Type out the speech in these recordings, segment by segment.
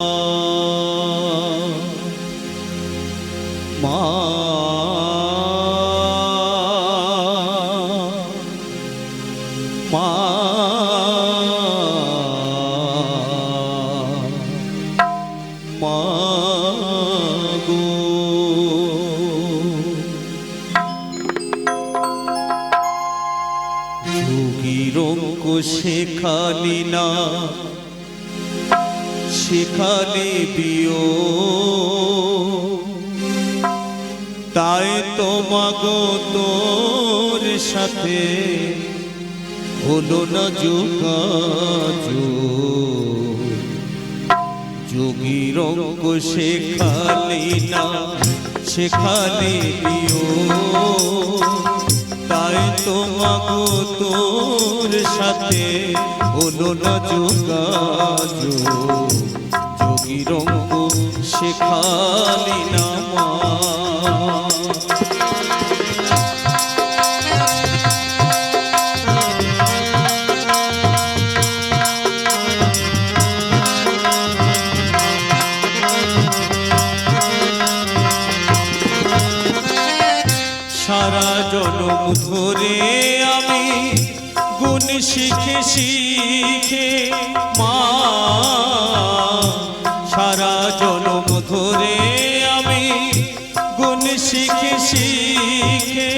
মা মা মা গো যোগীর শেখালি না সেখানে বিয় তাই তোমাগো তোর সাথে হলো না যোগাযোগ। যোগীর অঙ্ক শেখালি না, সেখানে দিও। তাই তোমাকে তোর সাথে হলো না যোগাযোগ। যোগী অঙ্ক শেখালি না মা ধরে আমি গুণ শিখে শিখে মা, সারা জনম ধরে আমি গুণ শিখে শিখে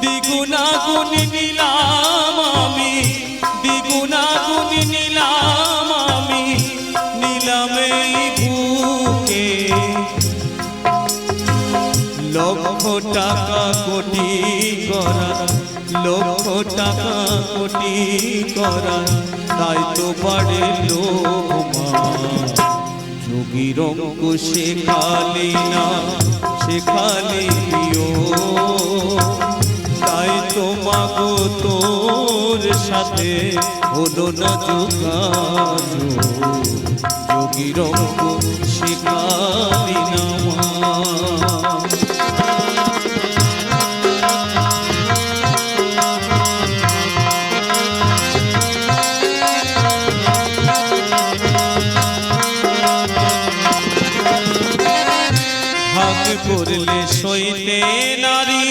দ্বিগুণা গুণ নিলাম আমি দ্বিগুণা গুণ নিলাম আমি, নিলামে বুকে। লক্ষ টাকা কোটি করা, লক্ষ টাকা কোটি করা তাই তো পারে লোমা যোগীর অঙ্ক শেখালি না শেখালি তাই তো মাগো তোর সাথে, হলো না যোগাযোগ। যোগীর অঙ্ক শেখালি না ভাগ করলে সইতে নারী,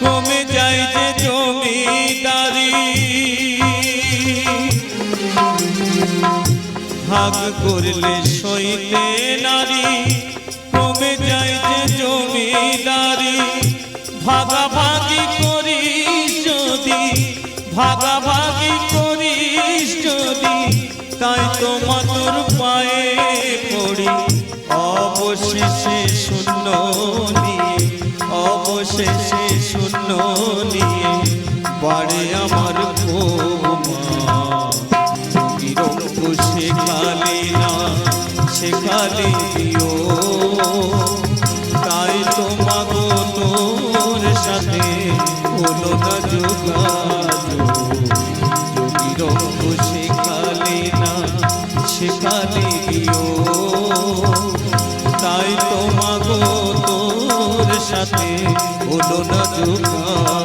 কমে যায় যে জমিদারি। ভাগ করলে সইতে নারী, কমে যায় যে জমিদারি। ভাগাভাগি করিস যদি, ভাগাভাগি করিস যদি, তাই তো মাতুর পায়ে অবশেষে শূন্য নিয়ে, বাড়ে আমার বিরঙ্গ শেখালে না, শেখালে দিও তাই তো মাগো তোর সাথে হলো না যোগাযোগ। বিরঙ্গ শেখালে না, শেখালে দিও তাই তো মাগো তোর সাথে ভুলো না যুগা